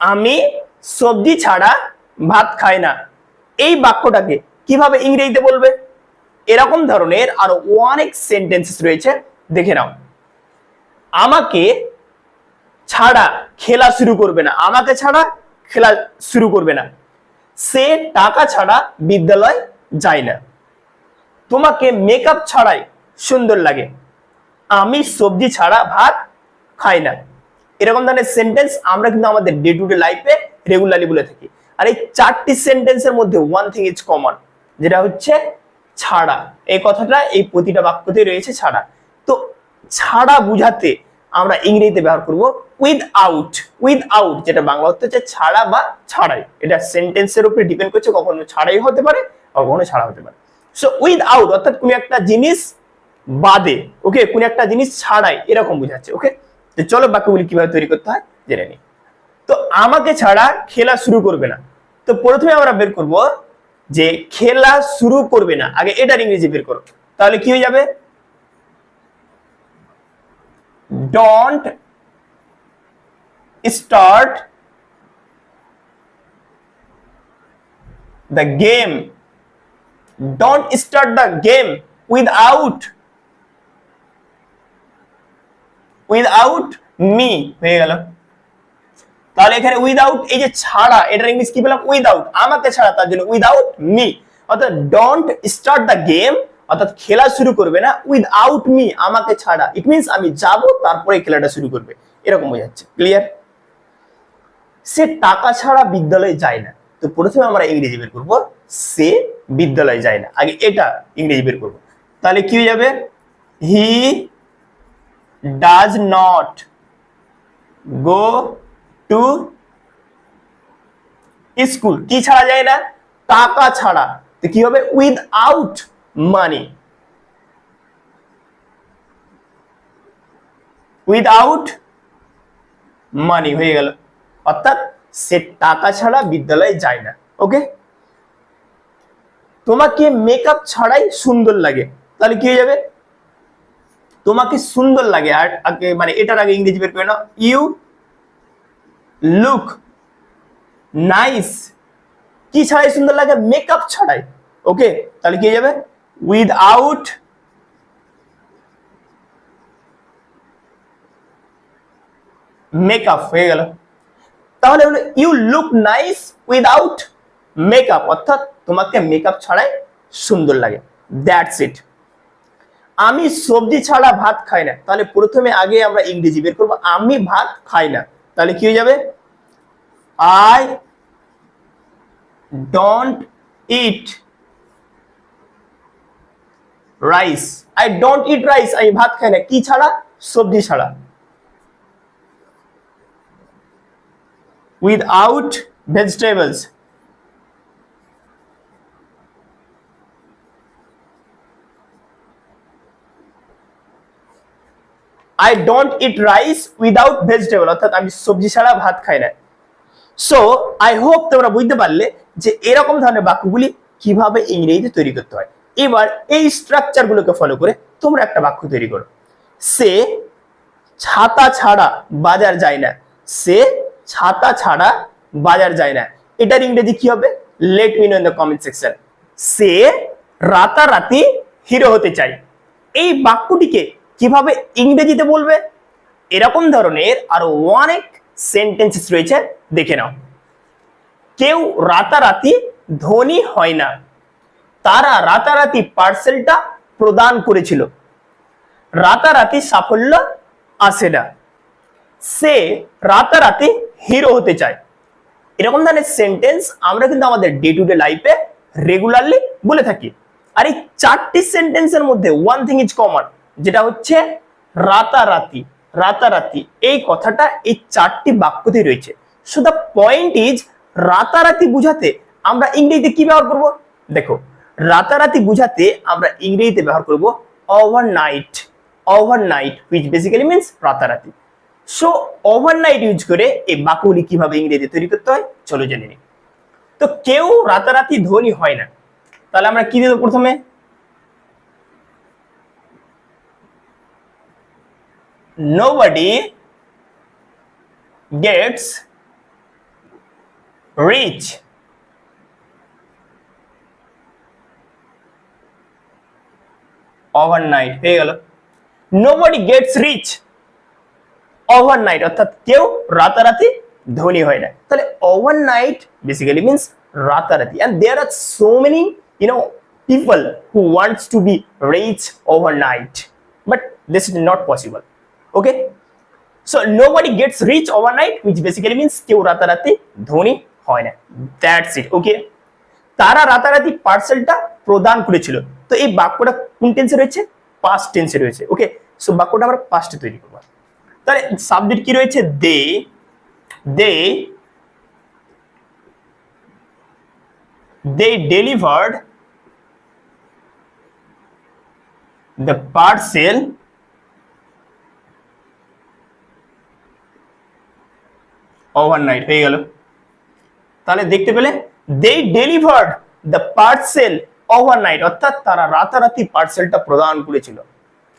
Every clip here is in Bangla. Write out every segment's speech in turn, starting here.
আমি সবজি ছাড়া ভাত খাই না। এই বাক্যটাকে কীভাবে ইংরেজিতে বলবে? এরকম ধরনের আরও অনেক সেন্টেন্সেস রয়েছে, দেখে নাও। আমাকে ছাড়া খেলা শুরু করবে না। আমাকে ছাড়া খেলা শুরু করবে না। সে টাকা ছাড়া বিদ্যালয় যায় না। তোমাকে মেকআপ ছাড়াই সুন্দর লাগে। আমি সবজি ছাড়া ভাত খাই না। এরকম ধরনের সেন্টেন্স আমরা কিন্তু আমাদের ডে টু ডে লাইফে রেগুলারলি বলে থাকি। আর এই চারটি সেন্টেন্সের মধ্যে ওয়ান থিং ইজ কমন যেটা হচ্ছে ছাড়া। এই কথাটা, এই প্রতিটা বাক্যতে রয়েছে ছাড়া। তো ছাড়া বুঝাতে আমরা ইংরেজিতে ব্যবহার করব উইথ আউট উইথ আউট যেটা বাংলা অর্থ হচ্ছে ছাড়া বা ছাড়াই। এটা সেন্টেন্সের উপরে ডিপেন্ড করছে কখনো ছাড়াই হতে পারে কখনো ছাড়া হতে পারে। সো উইথ আউট অর্থাৎ কোনো একটা জিনিস বাদে ওকে কোন একটা জিনিস ছাড়াই, এরকম বোঝাচ্ছে ওকে তো চলো বাক্যগুলি কীভাবে তৈরি করতে হয় জেনে নি তো আমাকে ছাড়া খেলা শুরু করবে না। তো প্রথমে আমরা বের করব যে খেলা শুরু করবে না। আগে এটার ইংরেজি বের করো। তাহলে কি হয়ে যাবে? Don't start the game. Don't start the game without without me হয়ে গেল। তাহলে এখানে উইদাউট এই যে ছাড়া, এটার ইংলিশ কি পেলাম? উইদাউট আমাকে ছাড়া, তার জন্য উইদাউট মি অর্থাৎ ডোন্ট স্টার্ট দ্য গেম অর্থাৎ খেলা শুরু করবে না উইদাউট মি আমাকে ছাড়া। ইট মিনস আমি যাব, তারপরে খেলাটা শুরু করবে। এরকম হয়ে যাচ্ছে। ক্লিয়ার সে টাকা ছাড়া বিদ্যালয়ে যায় না। তো প্রথমে আমরা ইংরেজি বের করব। সে বিদ্যালয়ে যায় না। আগে এটা ইংরেজি বের করব। তাহলে কি হয়ে যাবে? He does not go to school কি ছাড়া যায় না? টাকা ছাড়া। তো কি হবে? Without money without money হয়ে গেল। অর্থাৎ সে টাকা ছাড়া বিদ্যালয়ে যায় না। ওকে? তোমাকে মেকআপ ছাড়াই সুন্দর লাগে। তাহলে কি হয়ে যাবে? তোমাকে সুন্দর লাগে, আর মানে এটার আগে ইংরেজি বের করে নাও। ইউ লুক নাইস কি ছাড়াই সুন্দর লাগে? মেকআপ ছাড়াই। ওকে তাহলে কি যাবে? উইথআউট মেকআপ হয়ে গেল। তাহলে হলো you look nice without makeup অর্থাৎ তোমাকে মেকআপ ছাড়াই সুন্দর লাগে। দ্যাটস ইট আমি সবজি ছাড়া ভাত খাই না। তাহলে প্রথমে আগে আমরা ইংরেজি বের করব, আমি ভাত খাই না। তাহলে কি হয়ে যাবে? I don't eat rice I don't eat rice আমি ভাত খাই না। কি ছাড়া? সবজি ছাড়া। Without vegetables. I don't eat rice without vegetable অর্থাৎ আমি সবজি ছাড়া ভাত খাই না। সো আই হোপ তোমরা বুঝতে পারলে যে এরকম ধরনের বাক্যগুলি কীভাবে ইংরেজিতে তৈরি করতে হয়। এবার এই স্ট্রাকচার গুলোকে ফলো করে তোমরা একটা বাক্য তৈরি করো। সে ছাতা ছাড়া বাজার যায় না। সে ছাতা ছাড়া বাজার যায় না। এটার ইংরেজি কি হবে? Let me know in the comment section সে রাতারাতি হিরো হতে চায়। এই বাক্যটিকে কীভাবে ইংরেজিতে বলবে? এরকম ধরনের আরও অনেক সেন্টেন্সেস রয়েছে, দেখে নাও। কেউ রাতারাতি ধনী হয় না। তারা রাতারাতি পার্সেলটা প্রদান করেছিল। রাতারাতি সাফল্য আসে না। সে রাতারাতি হিরো হতে চায়। এরকম ধরনের সেন্টেন্স আমরা কিন্তু আমাদের ডে টু ডে লাইফে রেগুলারলি বলে থাকি। আর এই চারটি সেন্টেন্সের মধ্যে ওয়ান থিং ইজ কমন যেটা হচ্ছে রাতারাতি রাতারাতি। এই কথাটা এই চারটি বাক্যতেই রয়েছে। সো দ্য পয়েন্ট ইজ রাতারাতি বুঝাতে আমরা ইংরেজিতে কি ব্যবহার করব? দেখো, রাতারাতি বুঝাতে আমরা ইংরেজিতে ব্যবহার করব overnight overnight which basically means রাতারাতি। সো ওভারনাইট ইউজ করে এই বাক্যগুলি কীভাবে ইংরেজিতে তৈরি করতে হয়? চলো জেনে নিই। তো কেউ রাতারাতি ধনী হয় না। তাহলে আমরা কি দেবো প্রথমে? Nobody gets রিচ ওভারনাইট হয়ে গেল নোবডি গেটস রিচ ওভারনাইট অর্থাৎ কেউ রাতারাতি ধনী হয় না তাহলে ওভারনাইট বেসিক্যালি মিন্স রাতারাতি and there are so many you know people who wants to be rich overnight but this is not possible okay? So, nobody gets rich overnight, which basically means কেউ রাতারাতি ধনী হয় না। দ্যাটস ইট ওকে তারা রাতারাতি পার্সেলটা প্রদান করেছিল। তো এই বাক্যটা কোন টেন্সে রয়েছে? পাস্ট টেন্সে রয়েছে ওকে সো বাক্যটা আমরা পাস্টে তৈরি করব। তাহলে সাবজেক্ট কি রয়েছে? They they they delivered the parcel overnight, হয়ে গেল। তাহলে দেখতে পেলে, they delivered the parcel overnight, অর্থাৎ তারা রাতারাতি পার্সেলটা প্রদান করেছিল।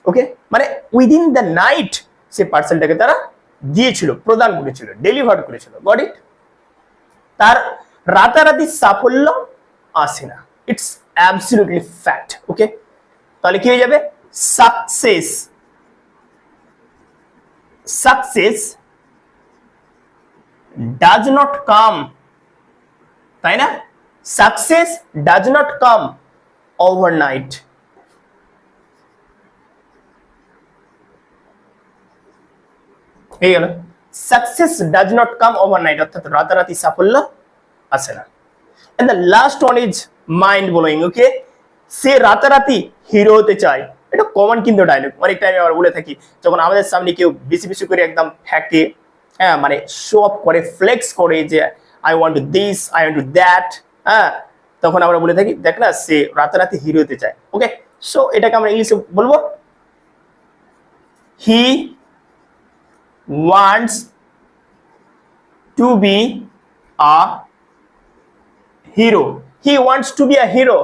ওকে মানে উইদিন দ্য নাইট সে পার্সেলটাকে তারা দিয়েছিল, প্রদান করেছিল ডেলিভার করেছিল। গট ইট তার রাতারাতি সাফল্য আসে না। ইটস অ্যাবসলিউটলি ফ্যাক্ট ওকে তাহলে কি হয়ে যাবে? Success success does not come তাই না? Success does not come overnight হয়ে গেল success does not come overnight অর্থাৎ রাতারাতি সাফল্য আসে না। And the last one is mind blowing okay সে রাতারাতি হিরো হতে চায়। এটা কমন কিন্তু ডায়লগ অনেক টাইমে আমরা বলে থাকি, যখন আমাদের সামনে কেউ বেশি বেশি করে একদম ফ্যাকে হ্যাঁ মানে শো অফ করে ফ্লেক্স করে যে I want to this I want to that হ্যাঁ তখন আমরা বলে থাকি, দেখ না, সে রাতারাতি হিরো হতে চায় ওকে সো এটাকে আমরা ইংলিশে বলব হি wants to be a hero. He wants to be a hero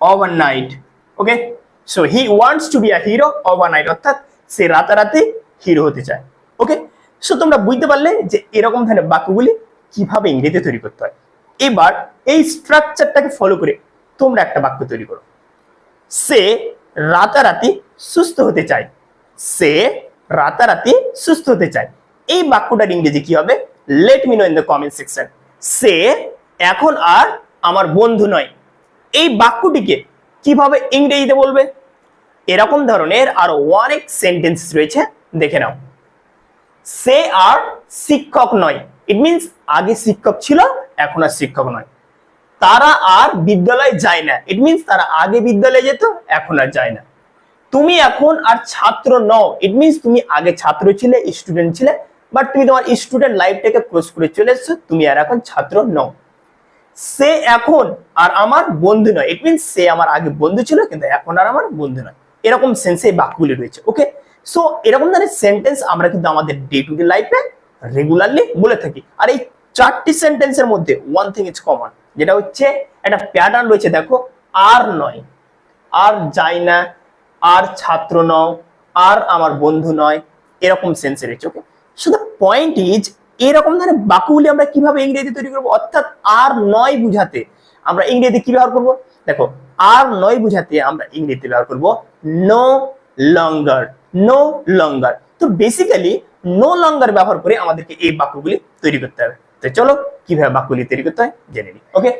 overnight. Okay? So, he wants to be a hero overnight. অর্থাৎ সে রাতারাতি হিরো হতে চায়। ওকে সো তোমরা বুঝতে পারলে যে এরকম ধরনের বাক্যগুলি কীভাবে ইংরেজিতে তৈরি করতে হয়। এবার এই স্ট্রাকচারটাকে ফলো করে তোমরা একটা বাক্য তৈরি করো। সে রাতারাতি সুস্থ হতে চায়। সে রাতারাতি সুস্থ হতে চায়। এই বাক্যটার ইংরেজি কি হবে? Let me know in the comment section সে এখন আর আমার বন্ধু নয়। এই বাক্যটিকে কীভাবে ইংরেজিতে বলবে? এরকম ধরনের আরও অনেক সেন্টেন্স রয়েছে, দেখে নাও। সে আর শিক্ষক নয়। ইট মিনস আগে শিক্ষক ছিল, এখন আর শিক্ষক নয়। তারা আর বিদ্যালয়ে যায় না। ইট মিনস তারা আগে বিদ্যালয়ে যেত, এখন আর যায় না। তুমি এখন আর ছাত্র নও। ইট মিনস তুমি আগে ছাত্র ছিলে স্টুডেন্ট ছিলে বাট তুমি তোমার স্টুডেন্ট লাইফটাকে ক্রস করে চলে এসছো, তুমি আর এখন ছাত্র নও। সে এখন আর আমার বন্ধু নয়। ইট মিনস সে আমার আগে বন্ধু ছিল, কিন্তু এখন আর আমার বন্ধু নয়। এরকম সেন্সে বাক্যগুলি রয়েছে ওকে সো এরকম ধরনের সেন্টেন্স আমরা কিন্তু আমাদের ডে টু ডে লাইফে রেগুলারলি বলে থাকি। আর এই চারটি সেন্টেন্সের মধ্যে ওয়ান থিং ইজ কমন যেটা হচ্ছে একটা প্যাটার্ন রয়েছে, দেখো, আর নয়। আর যাই না, আর ছাত্র নও, আর আমার বন্ধু নয়, এরকম সেন্সে রয়েছে okay so the point is এরকম ধরনের বাকুগুলি আমরা কীভাবে ইংরেজি তৈরি করব? অর্থাৎ আর নয় বুঝাতে আমরা ইংরেজি কি ব্যবহার করব? দেখো, আর নয় বুঝাতে আমরা ইংরেজিতে ব্যবহার করব নো লঙ্গার নো লঙ্গার তো বেসিক্যালি নো লঙ্গার ব্যবহার করে আমাদেরকে এই বাক্যগুলি তৈরি করতে হবে। তো চলো, কীভাবে বাক্যগুলি তৈরি করতে হয় জেনে নিই। ওকে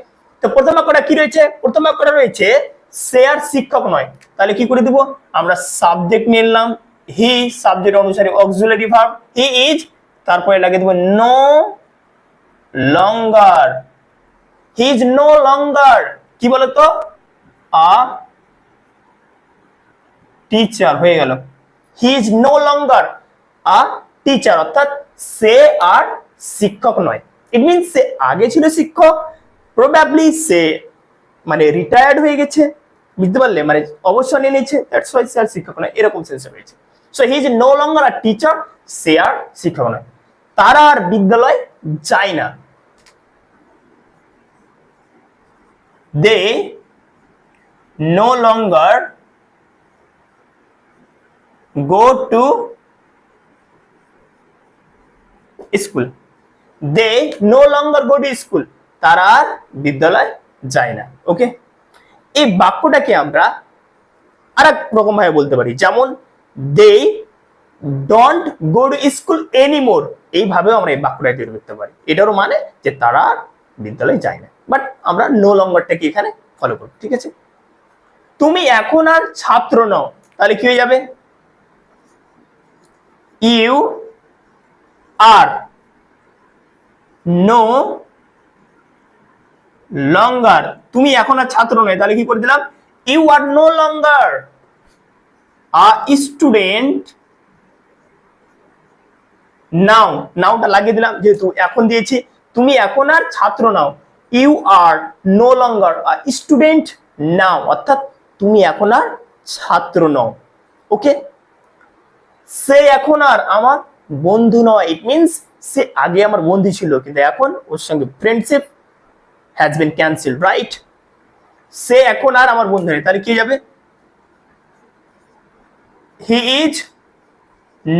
তো প্রথম বাক্যটা কি রয়েছে? প্রথম বাক্যটা রয়েছে সে আর শিক্ষক নয়। তাহলে কি করে দিব? আমরা সাবজেক্ট নিলাম। হি সাবজেক্ট অনুসারে অক্সিলারি ভার্ব হি ইজ তারপরে লাগিয়ে দিব no longer he is no longer কি বলতো? আ টিচার হয়ে গেল। He is no longer a teacher অর্থাৎ সে আর শিক্ষক নয়। ইট মিনস সে আগে ছিল শিক্ষক প্রবাবলি সে মানে রিটায়ার্ড হয়ে গেছে। বুঝতে পারলে? মানে অবসর নিয়ে নিয়েছে দ্যাটস ওয়াই সে আর শিক্ষক নয়। এরকম সেন্সে রয়েছে। So he is no longer R teacher সে আর শিক্ষক নয়। তারা আর বিদ্যালয় যায় না। They no longer go to school they no longer go to school তারা আর বিদ্যালয় যায় না। ওকে এই বাক্যটাকে আমরা আর এক রকম ভাবে বলতে পারি। যেমন they don't go to school anymore এইভাবেও আমরা এই বাক্যটা তৈরি করতে পারি। এটারও মানে যে তারা বিদ্যালয়ে যায় না। বাট আমরা নো লঙ্গারটাকে এখানে ফলো করব, ঠিক আছে? তুমি এখন আর ছাত্র নও, তাহলে কি হয়ে যাবে? ইউ আর নো লঙ্গার তুমি এখন আর ছাত্র নয়, তাহলে কি করে দিলাম? You are no longer a student now, নাওটা লাগিয়ে দিলাম, যেহেতু এখন দিয়েছি। তুমি এখন আর ছাত্র নাও। You are no longer student now অর্থাৎ তুমি এখন আর ছাত্র নও। ওকে সে এখন আর আমার বন্ধু নয়। ইট মিনস সে আগে আমার বন্ধু ছিল, কিন্তু এখন ওর সঙ্গে friendship has been cancel right সে এখন আর আমার বন্ধু নেই। তাহলে কি যাবে? He is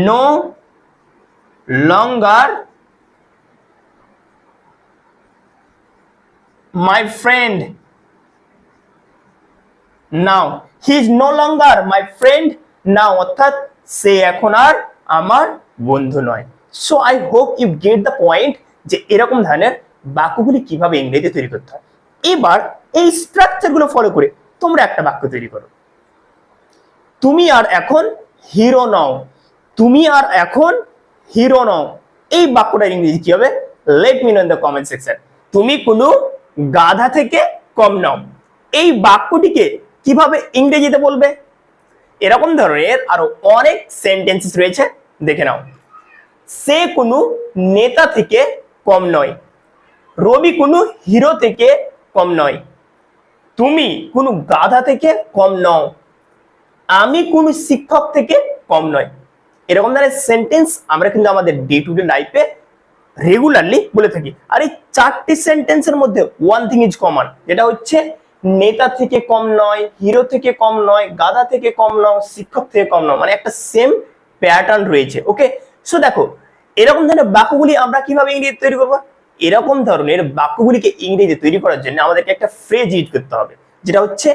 no longer my friend now he is no longer my friend now অর্থাৎ সে এখন আর আমার বন্ধু নয়। So I hope you get the point যে এরকম ধরনের বাক্যগুলি কীভাবে ইংরেজিতে তৈরি করতে হয়। এবার এই স্ট্রাকচারগুলো ফলো করে তোমরা একটা বাক্য তৈরি করো। তুমি আর এখন হিরো নও। তুমি আর এখন হিরো নও। এই বাক্যটার ইংরেজি কি হবে? Let me know in the comment section তুমি কোনো গাধা থেকে কম নও। এই বাক্যটিকে কীভাবে ইংরেজিতে বলবে? এরকম ধরনের আরও অনেক সেন্টেন্সেস রয়েছে, দেখে নাও। সে কোনো নেতা থেকে কম নয়। রবি কোনো হিরো থেকে কম নয়। তুমি কোনো গাধা থেকে কম নও। আমি কোনো শিক্ষক থেকে কম নয়। এরকম ধরনের সেন্টেন্স আমরা কিন্তু আমাদের ডে টু ডে লাইফে রেগুলারলি বলে থাকি। আর এই চারটি সেন্টেন্সের মধ্যে ওয়ান থিং ইজ কমন যেটা হচ্ছে নেতা থেকে কম নয় হিরো থেকে কম নয়, গাধা থেকে কম নয়, শিক্ষক থেকে কম নয় মানে একটা সেম প্যাটার্ন রয়েছে ওকে সো দেখো, এরকম ধরনের বাক্যগুলি আমরা কীভাবে ইংরেজি তৈরি করব? এরকম ধরনের বাক্যগুলিকে ইংরেজি তৈরি করার জন্য আমাদেরকে একটা ফ্রেজ ইউজ করতে হবে, যেটা হচ্ছে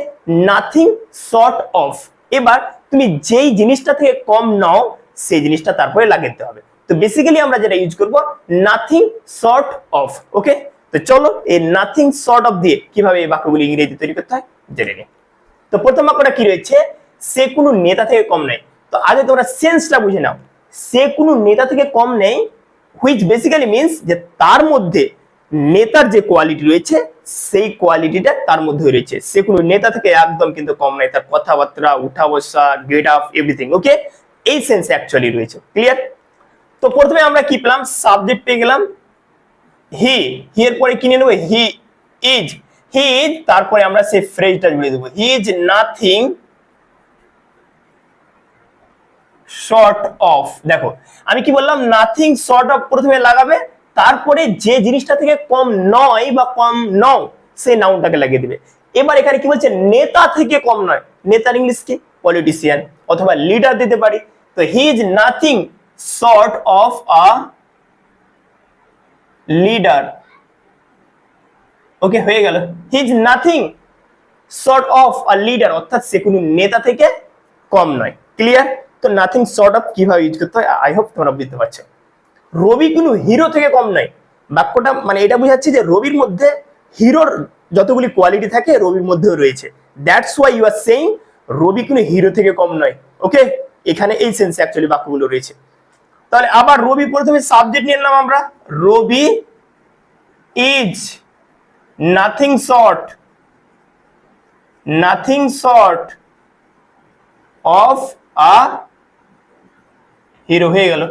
নাথিং শর্ট অফ এবার তুমি যেই জিনিসটা থেকে কম নাও সেই জিনিসটা তারপরে লাগাতে হবে। তো বেসিক্যালি আমরা যেটা ইউজ করব নাথিং শর্ট অফ ওকে তো চলো এই নাথিং শর্ট অফ দিয়ে কীভাবে এই বাক্যগুলি ইংরেজি তৈরি করতে হয়, জেনে নিই। তো প্রথম বাক্যটা কি রয়েছে? সে কোনো নেতা থেকে কম নেই। তো আগে তোমরা সেন্সটা বুঝে নাও। সে কোনো নেতা থেকে কম নেই হুইচ বেসিক্যালি মিনস যে তার মধ্যে নেতার যে কোয়ালিটি রয়েছে, সেই কোয়ালিটিটা তার মধ্যে রয়েছে। সে কোনো নেতা থেকে একদম কিন্তু কম নাই। তার কথাবার্তা উঠা বসা গেট আপ এভরিথিং ওকে এই সেন্স অ্যাকচুয়ালি রয়েছে ক্লিয়ার তো প্রথমে আমরা কি পেলাম? সাবজেক্ট পেয়ে গেলাম। হি হি এর পরে কি নিয়ে নেব? হি ইজ হি ইজ তারপরে আমরা সেই ফ্রেজটা জুড়ে দেবো। He is nothing short of দেখো, আমি কি বললাম? নাথিং শর্ট অফ প্রথমে লাগাবে, তারপরে যে জিনিসটা থেকে কম নয় বা কম নও, সেই নাউনটাকে লাগিয়ে দিবে। এবার এখানে কি বলছে? নেতা থেকে কম নয়। নেতার ইংলিশ কি? পলিটিশিয়ান অথবা লিডার দিতে পারি। তো he is nothing short of a leader okay হয়ে গেল। He is nothing short of a leader অর্থাৎ সে কোনো নেতা থেকে কম নয়। ক্লিয়ার তো নাথিং শর্ট অফ কীভাবে ইউজ করতে হয়? আই হোপ তোমরা বুঝতে পারছ। রবি কোনো হিরো থেকে কম নয়। বাক্যটা মানে এটা বোঝাচ্ছে যে রবির মধ্যে হিরোর যতগুলি কোয়ালিটি থাকে, রবির মধ্যেও রয়েছে। That's why you are saying Rabi কোনো হিরো থেকে কম নয় ওকে এখানে এই সেন্সে অ্যাকচুয়ালি বাক্যগুলো রয়েছে। তাহলে আবার রবি প্রথমে সাবজেক্ট নিয়ে নিলাম আমরা। Rabi is nothing short nothing short of a hero হয়ে গেল।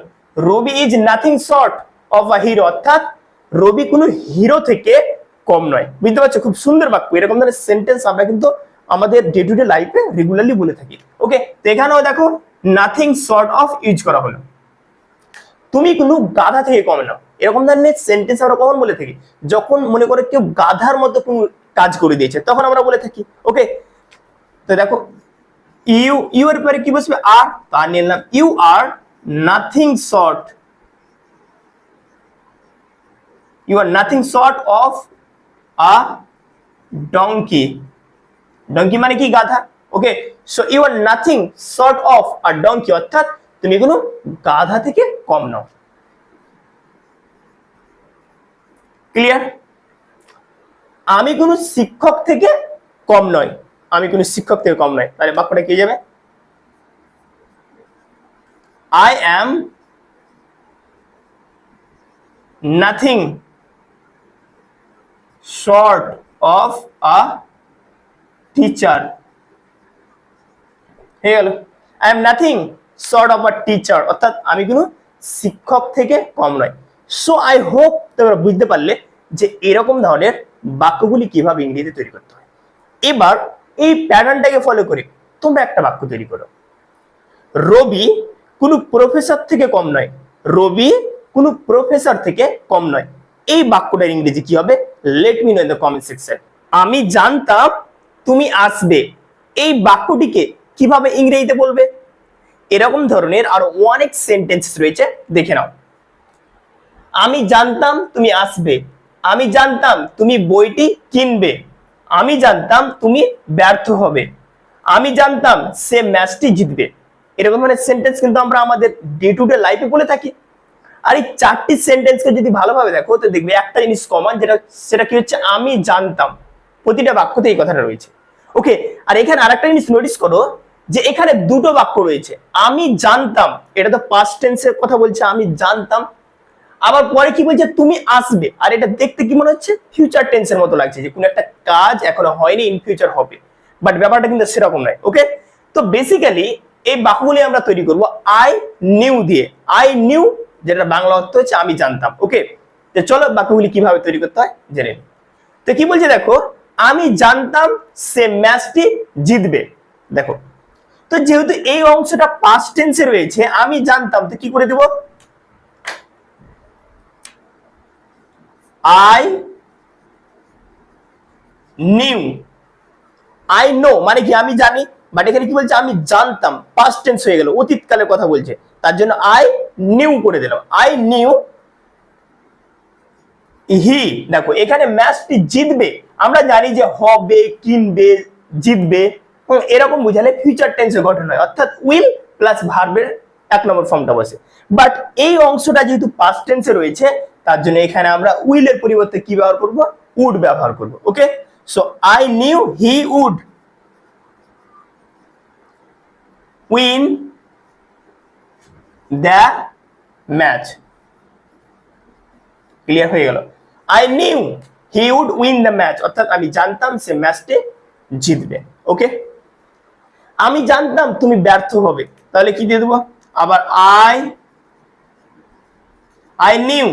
Rabi is nothing short of a hero অর্থাৎ রবি কোনো হিরো থেকে কম নয়। বুঝতে পারছ? খুব সুন্দর বাক্য। এরকম ধরনের সেন্টেন্স আমরা কিন্তু আমাদের ডে টু ডে লাইফে রেগুলারলি বলে থাকি। ওকে তো এখানেও দেখো নাথিং শর্ট অফ ইউজ করা হলো। তুমি কোনো গাধা থেকে কম নাও। এরকম ধরনের সেন্টেন্স আমরা কখন বলে থাকি? যখন মনে করে কেউ গাধার মতো কোনো কাজ করে দিয়েছে, তখন আমরা বলে থাকি। ওকে তো দেখো ইউ ইউ এর পরে কি বসবে আর নিয়ে নিলাম। You are nothing short you are nothing short of a donkey donkey মানে কি গাধা? Okay so you are nothing short of a donkey অর্থাৎ তুমি কোনো গাধা থেকে কম নও। ক্লিয়ার আমি কোনো শিক্ষক থেকে কম নয় আমি কোনো শিক্ষক থেকে কম নয় তাহলে বাক্যটা কি যাবে? I am nothing short of a teacher হয়ে গেল I am nothing short of a teacher অর্থাৎ আমি কোনো শিক্ষক থেকে কম নয়। সো আই হোপ তোমরা বুঝতে পারলে যে এরকম ধরনের বাক্যগুলি কীভাবে ইংরেজিতে তৈরি করতে হয়। এবার এই প্যাটার্নটাকে ফলো করে তোমরা একটা বাক্য তৈরি করো। রবি কোনো প্রফেসর থেকে কম নয়। রবি কোনো প্রফেসর থেকে কম নয়। এই বাক্যটার ইংরেজি কি হবে? Let me know in the comment section আমি জানতাম তুমি আসবে। এই বাক্যটিকে কীভাবে ইংরেজিতে বলবে? এরকম ধরনের আরও অনেক সেন্টেন্স রয়েছে, দেখে নাও। আমি জানতাম তুমি আসবে। আমি জানতাম তুমি বইটি কিনবে। আমি জানতাম তুমি ব্যর্থ হবে। আমি জানতাম সে ম্যাচটি জিতবে। এরকম ধরনের সেন্টেন্স কিন্তু আমরা আমাদের ডে টু ডে লাইফে বলে থাকি। আর এই চারটি সেন্টেন্সকে যদি ভালোভাবে দেখো, তো দেখবে একটা জিনিস কমন যেটা সেটা কি হচ্ছে? আমি জানতাম। প্রতিটা বাক্যতে এই কথাটা রয়েছে। ওকে আর এখানে আরেকটা জিনিস নোটিস করো যে এখানে দুটো বাক্য রয়েছে। আমি জানতাম, এটা তো পাস্ট টেন্সের কথা বলছে, আমি জানতাম। আবার পরে কি বলছে? তুমি আসবে। আর এটা দেখতে কি মনে হচ্ছে? ফিউচার টেন্সের মতো লাগছে যে কোনো একটা কাজ এখনও হয়নি ইন ফিউচার হবে। বাট ব্যাপারটা কিন্তু সেরকম নয় ওকে তো বেসিক্যালি এই বাক্যগুলি আমরা তৈরি করব আই নিউ দিয়ে। আই নিউ যেটা বাংলা অর্থ হচ্ছে আমি জানতাম ওকে তো চলো বাক্যগুলি কীভাবে তৈরি করতে হয়? জেনে। তো কি বলছে দেখো? আমি জানতাম সে ম্যাচটি জিতবে। দেখো, তো যেহেতু এই অংশটা পাস্ট টেন্সে রয়েছে, আমি জানতাম, তো কি করে দেব? আই নিউ আই নো মানে কি আমি জানি? বাট এখানে কি বলছে? আমি জানতাম পাস্ট টেন্স হয়ে গেল, অতীতকালের কথা বলছে। তার জন্য আই নিউ করে দিলাম। আই নিউ হি দেখো, এখানে ম্যাচটি জিতবে। আমরা জানি যে হবে, কিনবে, জিতবে এরকম বুঝালে ফিউচার টেন্সের গঠন হয়। অর্থাৎ উইল প্লাস ভার্বের এক নম্বর ফর্মটা বসে। বাট এই অংশটা যেহেতু পাস্ট টেন্সে রয়েছে, তার জন্য এখানে আমরা উইলের পরিবর্তে কি ব্যবহার করব? উড ব্যবহার করব okay so I knew he would win the match clear হয়ে গেল। I knew he would win the match অর্থাৎ আমি জানতাম সে ম্যাচটি জিতবে। ওকে আমি জানতাম তুমি ব্যর্থ হবে। তাহলে কি দিয়ে দেবো? আবার আই আই নিউ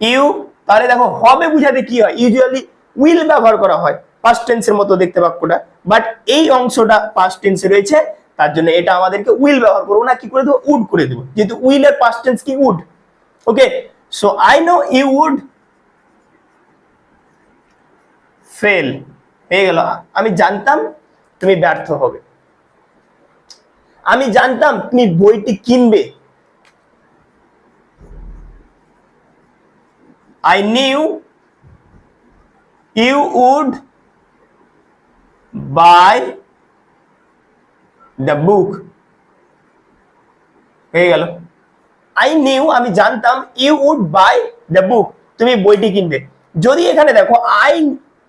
ইউ তাহলে দেখো, হবে বুঝাতে কি হয়? ইউজুয়ালি উইল ব্যবহার করা হয়। পাস্ট টেন্সের মতো দেখতে বাক্যটা। বাট এই অংশটা পাস্ট টেন্সে রয়েছে। তার জন্য এটা আমাদেরকে উইল ব্যবহার করব না, কি করে দেবো? উড করে দেবো। যেহেতু উইলের পাস্ট টেন্স কি would okay so I know you would fail হয়ে গেল। আমি জানতাম তুমি ব্যর্থ হবে। আমি জানতাম তুমি বইটি কিনবে। I knew you would buy the book হয়ে গেল। আই নিউ আমি জানতাম you would buy the book তুমি বইটি কিনবে। যদি এখানে দেখো আই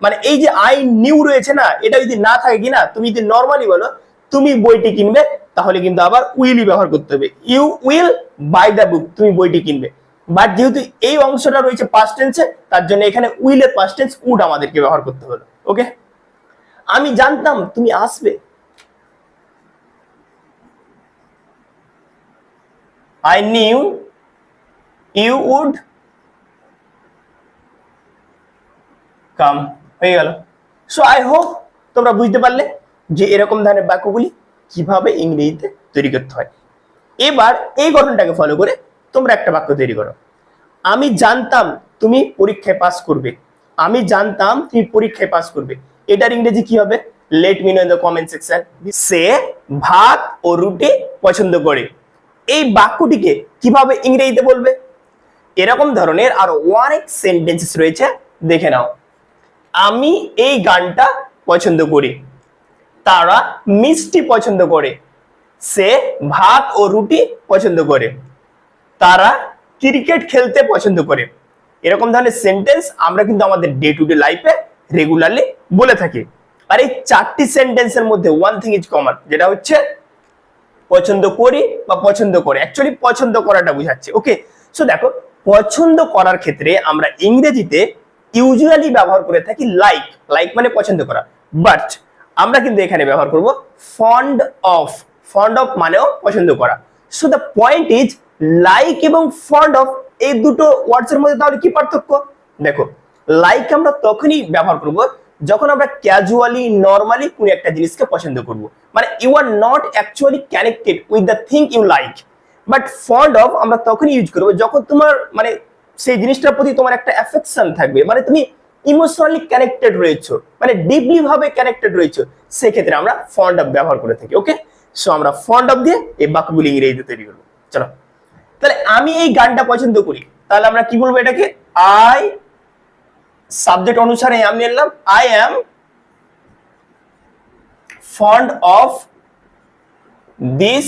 মানে এই যে আই নিউ রয়েছে না, এটা যদি না থাকে কি না তুমি যদি নর্মালি বলো, তুমি বইটি কিনবে, তাহলে কিন্তু আবার উইলই ব্যবহার করতে হবে। You will buy the book তুমি বইটি কিনবে। বাট যেহেতু এই অংশটা রয়েছে পাস্ট টেন্সে তার জন্য এখানে উইলের পাস্ট টেন্স উড আমাদেরকে ব্যবহার করতে হলো ওকে আমি জানতাম তুমি আসবে। I knew you would come. হয়ে গেল। সো আই হোপ তোমরা বুঝতে পারলে যে এরকম ধরনের বাক্যগুলি কীভাবে ইংরেজিতে তৈরি করতে হয়। এবার এই গঠনটাকে ফলো করে তোমরা একটা বাক্য তৈরি করো। আমি জানতাম তুমি পরীক্ষায় পাস করবে। আমি জানতাম তুমি পরীক্ষায় পাস করবে। এটার ইংরেজি কি হবে? Let me know in the comment section সে ভাত ও রুটি পছন্দ করে। এই বাক্যটিকে কীভাবে ইংরেজিতে বলবে? এরকম ধরনের আরও অনেক সেন্টেন্সেস রয়েছে। দেখে নাও। আমি এই গানটা পছন্দ করি। তারা মিষ্টি পছন্দ করে। সে ভাত ও রুটি পছন্দ করে। তারা ক্রিকেট খেলতে পছন্দ করে। এরকম ধরনের সেন্টেন্স আমরা কিন্তু আমাদের ডে টু ডে লাইফে রেগুলারলি বলে থাকি। আর এই চারটি সেন্টেন্সের মধ্যে ওয়ান থিং ইজ কমন যেটা হচ্ছে পছন্দ করি বা পছন্দ করে। অ্যাকচুয়ালি পছন্দ করাটা বুঝাচ্ছে। ওকে সো দেখো, পছন্দ করার ক্ষেত্রে আমরা ইংরেজিতে ইউজুয়ালি ব্যবহার করে থাকি লাইক লাইক মানে পছন্দ করা। বাট আমরা কিন্তু এখানে ব্যবহার করব ফন্ড অফ ফন্ড অফ মানেও পছন্দ করা। So the point is like এবং ফন্ড অফ এই দুটো ওয়ার্ডস এর মধ্যে তাহলে কি পার্থক্য? দেখো লাইক আমরা তখনই ব্যবহার করব যখন আমরা ক্যাজুয়ালি নর্মালি কোনো একটা জিনিসকে পছন্দ করব। মানে you are not actually connected with the thing you like but fond of আমরা তখনই ইউজ করব যখন তোমার মানে সেই জিনিসটার প্রতি তোমার একটা অ্যাফেকশন থাকবে। মানে তুমি ইমোশনালি কানেক্টেড রয়েছো মানে ডিপলি ভাবে কানেক্টেড রয়েছো, সেক্ষেত্রে আমরা ফন্ড অফ ব্যবহার করে থাকি ওকে সো আমরা ফন্ড অফ দিয়ে এই বাক্যগুলি ইংরেজিতে তৈরি করব। চলো। তাহলে আমি এই গানটা পছন্দ করি। তাহলে আমরা কি বলব এটাকে? আই সাবজেক্ট অনুসারে আমি এলাম I am fond of this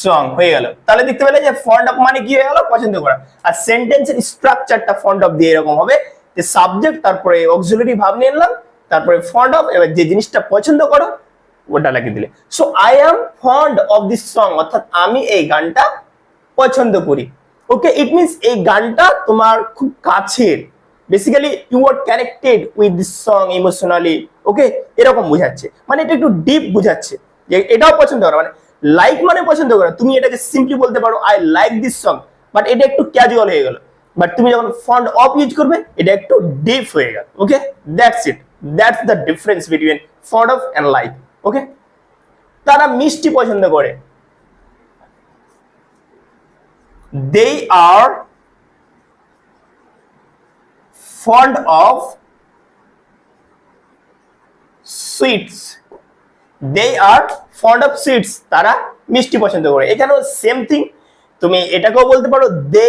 song হয়ে গেল। তাহলে দেখতে পেলে যে ফন্ড অফ মানে কি হয়ে গেল? পছন্দ করা। আর সেন্টেন্সের স্ট্রাকচারটা ফন্ড অফ দিয়ে এরকম হবে যে সাবজেক্ট তারপরে অক্সিলারি ভাব নিয়ে নিলাম, তারপরে ফন্ড অফ এবার যে জিনিসটা পছন্দ করো, ওটা লাগিয়ে দিলে। So I am fond of this song অর্থাৎ আমি এই গানটা পছন্দ করি। ওকে ইট মিনস এই গানটা তোমার খুব কাছের। Basically you are connected with this song emotionally okay এরকম বোঝাচ্ছে। মানে এটা একটু ডিপ বোঝাচ্ছে যে এটাও পছন্দ করা। মানে লাইক মানে পছন্দ করে। তুমি এটাকে সিম্পলি বলতে পারো I like this song but এটা একটু ক্যাজুয়াল হয়ে গেল। বাট তুমি যখন ফন্ড অফ ইউজ করবে, এটা একটু ডিপ হয়ে গেল। Okay that's it that's the difference between fond of and like okay তারা মিষ্টি পছন্দ করে। They R fond of sweets. They are fond of sweets, তারা মিষ্টি পছন্দ করে। এখানেও সেম থিং তুমি এটাকেও বলতে পারো দে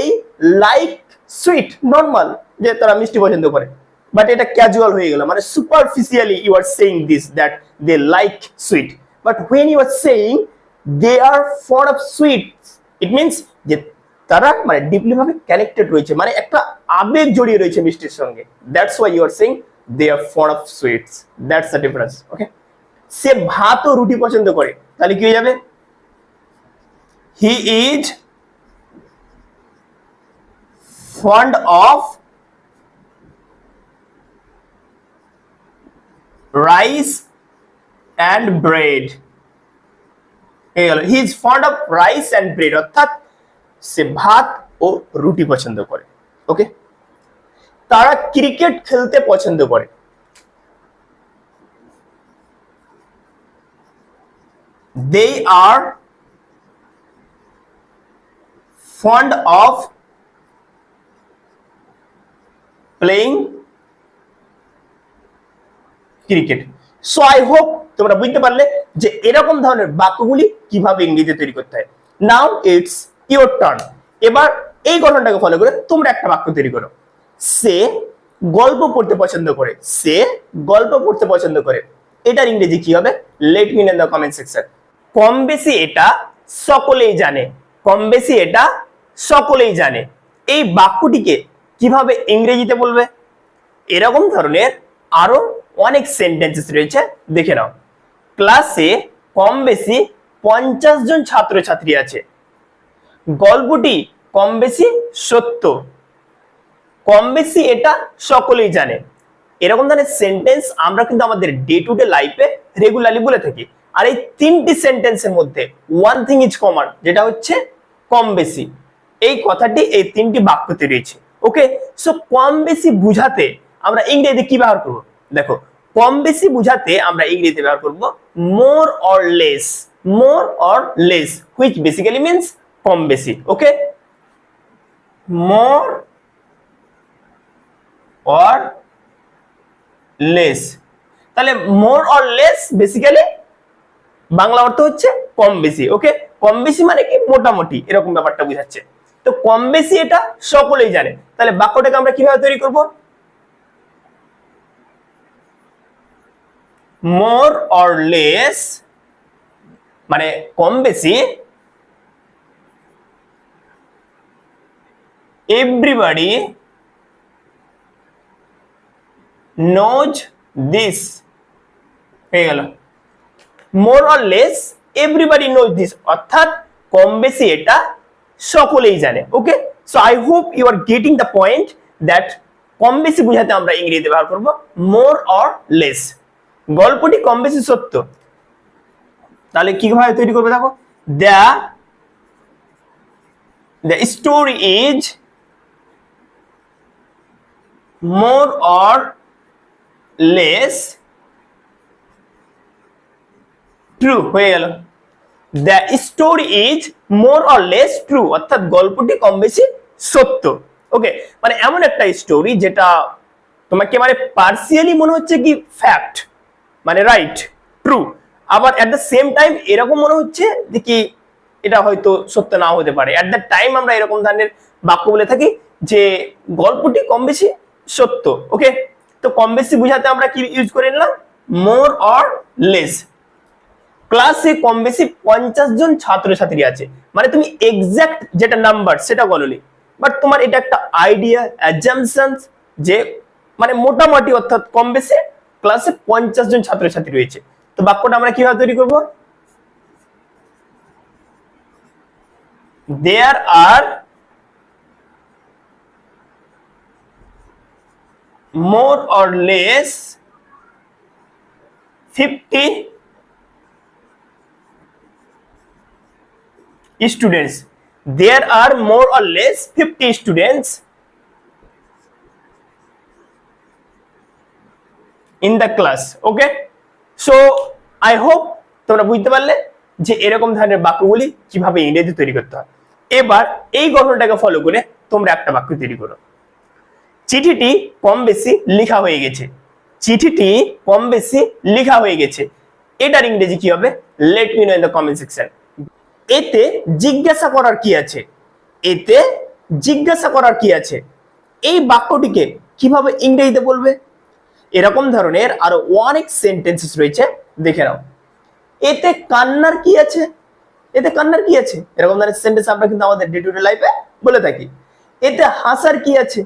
লাইক সুইট নর্মাল যে তারা মিষ্টি পছন্দ করে। বাট এটা ক্যাজুয়াল হয়ে গেল মানে superficially you are saying this that they like sweet but when you are saying they are fond of sweets it means যে তারা মানে ডিপলি ভাবে কানেক্টেড রয়েছে মানে একটা আবেগ জড়িয়ে রয়েছে মিষ্টির সঙ্গে। That's why you are saying they are fond of sweets that's the difference okay সে ভাত ও রুটি পছন্দ করে, তাহলে কি হয়ে যাবে? He is fond of rice and bread হয়ে গেল he is fond of rice and bread অর্থাৎ সে ভাত ও রুটি পছন্দ করে ওকে তারা ক্রিকেট খেলতে পছন্দ করে। They are fond of playing cricket so I hope তোমরা বুঝতে পারলে যে এরকম ধরনের বাক্যগুলি কীভাবে ইংরেজিতে তৈরি করতে হয়। নাও ইটস ইওর টার্ন এবার এই গঠনটাকে ফলো করে তোমরা একটা বাক্য তৈরি করো। সে গল্প পড়তে পছন্দ করে। সে গল্প পড়তে পছন্দ করে। এটার ইংরেজি কি হবে? Let me in the comment section কম বেশি এটা সকলেই জানে। কম বেশি এটা সকলেই জানে। এই বাক্যটিকে কীভাবে ইংরেজিতে বলবে? এরকম ধরনের আরও অনেক সেন্টেন্সেস রয়েছে, দেখে নাও। ক্লাসে কম বেশি পঞ্চাশ জন ছাত্রছাত্রী আছে। গল্পটি কম বেশি সত্য। কম বেশি এটা সকলেই জানে। এরকম ধরনের সেন্টেন্স আমরা কিন্তু আমাদের ডে টু ডে লাইফে রেগুলারলি বলে থাকি। আর এই তিনটি সেন্টেন্সের মধ্যে ওয়ান থিং ইজ কমন যেটা হচ্ছে কম বেশি। এই কথাটি, এই তিনটি বাক্যতে রয়েছে। ওকে সো কম বেশি বুঝাতে আমরা ইংরেজিতে কি ব্যবহার করব? দেখো, কম বেশি বুঝাতে আমরা ইংরেজিতে ব্যবহার করব more or less more or less which basically means কম বেশি। ওকে মোর অর লেস তাহলে more or less basically Bangla অর্থ হচ্ছে কম বেশি ওকে কম বেশি মানে কি? মোটামুটি, এরকম ব্যাপারটা বুঝাচ্ছে। তো কম বেশি এটা সকলেই জানে। তাহলে বাক্যটাকে আমরা কীভাবে তৈরি করব? মোর অর লেস মানে কম বেশি এভরিবডি নোজ দিস হয়ে গেল। More or less everybody knows this অর্থাৎ কম বেশি এটা সকলেই জানে okay so I hope you are getting the point that কম বেশি বোঝাতে আমরা ইংরেজি ব্যবহার করব মোর অর লেস গল্পটি কম বেশি সত্য। তাহলে কীভাবে তৈরি করবে দেখো? The the story is more or less true হয়ে গেল। The story is more or less true অর্থাৎ গল্পটি কম বেশি সত্য। ওকে মানে এমন একটা স্টোরি যেটা তোমাকে মানে পার্সিয়ালি মনে হচ্ছে কি ফ্যাক্ট মানে রাইট ট্রু আবার অ্যাট দ্য সেম টাইম এরকম মনে হচ্ছে যে কি এটা হয়তো সত্য নাও হতে পারে। অ্যাট দ্য টাইম আমরা এরকম ধরনের বাক্য বলে থাকি যে গল্পটি কম বেশি সত্য ওকে তো কম বেশি বুঝাতে আমরা কি ইউজ করে নিলাম? মোর অর লেস ক্লাসে কম বেশি পঞ্চাশ জন ছাত্রছাত্রী আছে। মানে তুমি এক্সাক্ট যেটা নাম্বার সেটা বলনি। বাট তোমার এটা একটা আইডিয়া অ্যাজামশন যে মানে মোটামুটি অর্থাৎ কম বেশি ক্লাসে পঞ্চাশ জন ছাত্রছাত্রী রয়েছে। তো বাক্যটা আমরা কীভাবে তৈরি করব? There are more or less 50 students. There are more or less 50 students in the class, okay? So, i hope তোমরা বুঝতে পারলে যে এরকম ধরনের বাক্যগুলি কীভাবে ইংরেজি তৈরি করতে হয়। এবার এই গঠনটাকে ফলো করে তোমরা একটা বাক্য তৈরি করো। চিঠিটি কম বেশি লেখা হয়ে গেছে। চিঠিটি কম বেশি লেখা হয়ে গেছে। এটার ইংরেজি কি হবে? Let me know in the comment section এতে জিজ্ঞাসা করার কি আছে? এতে জিজ্ঞাসা করার কি আছে? এই বাক্যটিকে কীভাবে ইংরেজিতে বলবে? এরকম ধরনের আরও অনেক সেন্টেন্সেস রয়েছে, দেখে নাও। এতে কান্নার কি আছে? এতে কান্নার কি আছে? এরকম ধরনের সেন্টেন্স আমরা কিন্তু আমাদের ডে টু ডে লাইফে বলে থাকি। এতে হাসার কি আছে?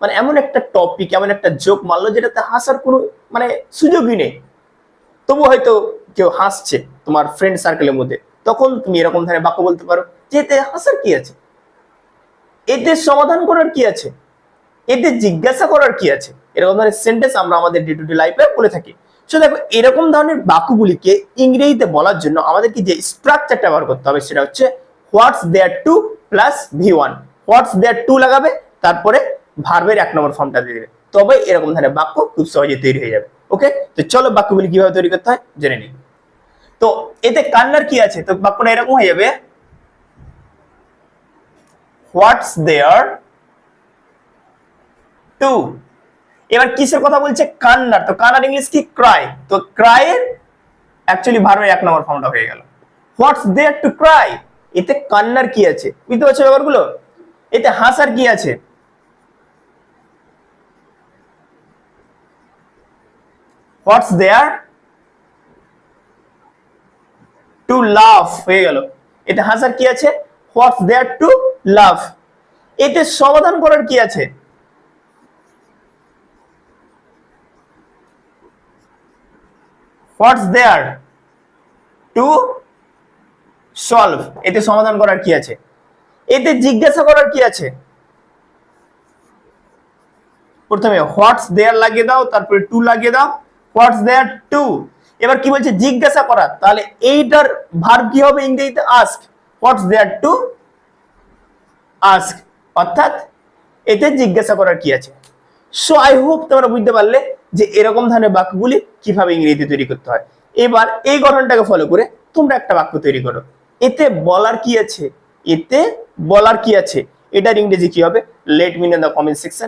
মানে এমন একটা টপিক এমন একটা জোক মারলো যেটাতে হাসার কোনো মানে সুযোগই নেই। তবু হয়তো কেউ হাসছে তোমার ফ্রেন্ড সার্কেলের মধ্যে। তখন তুমি এরকম ধরনের বাক্য বলতে পারো যে এতে হাসার কি আছে? এতে সমাধান করার কি আছে? এতে জিজ্ঞাসা করার কি আছে? এরকম ধরনের সেন্টেন্স আমরা আমাদের ডে টু ডে লাইফে বলে থাকি। সো দেখো, এরকম ধরনের বাক্যগুলিকে ইংরেজিতে বলার জন্য আমাদেরকে যে স্ট্রাকচারটা ব্যবহার করতে হবে সেটা হচ্ছে what's there to plus V one what's there to লাগাবে, তারপরে ভার্বের এক নম্বর ফর্মটা দিয়ে দেবে। তবে এরকম ধরনের বাক্য খুব সহজে তৈরি হয়ে যাবে। ওকে তো চলো বাক্যগুলি কীভাবে তৈরি করতে হয়? জেনে নিই। তো এতে কান্নার কি আছে? তো বাক্যটা এরকম হয়ে যাবে। হোয়াটস দেয়ার টু এবার কিসের কথা বলছে? কান্নার। তো কান্নার ইংলিশ কি? ক্রাই তো ক্রাইয়ের অ্যাকচুয়ালি ভার্বের এক নম্বর ফর্মটা হয়ে গেল। হোয়াটস দেয়ার টু ক্রাই এতে কান্নার কি আছে? বুঝতে পারছ ব্যাপারগুলো? এতে হাসার কি আছে? হোয়াটস দেয়ার টু লাভ হয়ে গেল। এতে হাসার কি আছে? হোয়াটস দেয়ার টু লাভ এতে সমাধান করার কি আছে? হোয়াটস দেয়ার টু সলভ এতে সমাধান করার কি আছে? এতে জিজ্ঞাসা করার কি আছে? প্রথমে হোয়াটস দেয়ার লাগিয়ে দাও, তারপরে টু লাগিয়ে দাও। হোয়াটস দেয়ার টু এবার কি বলছে? জিজ্ঞাসা করা তাহলে এইটার ভার্ব কি হবে ইংরেজিতে? Ask. What's there to ask. অর্থাৎ এতে জিজ্ঞাসা করার কি আছে? সো আই হোপ তোমরা বুঝতে পারলে যে এরকম ধরনের বাক্যগুলি কীভাবে ইংরেজিতে তৈরি করতে হয়। এবার এই গঠনটাকে ফলো করে তোমরা একটা বাক্য তৈরি করো। এতে বলার কি আছে? এতে বলার কি আছে? এটার ইংরেজি কি হবে? Let mean in the comment section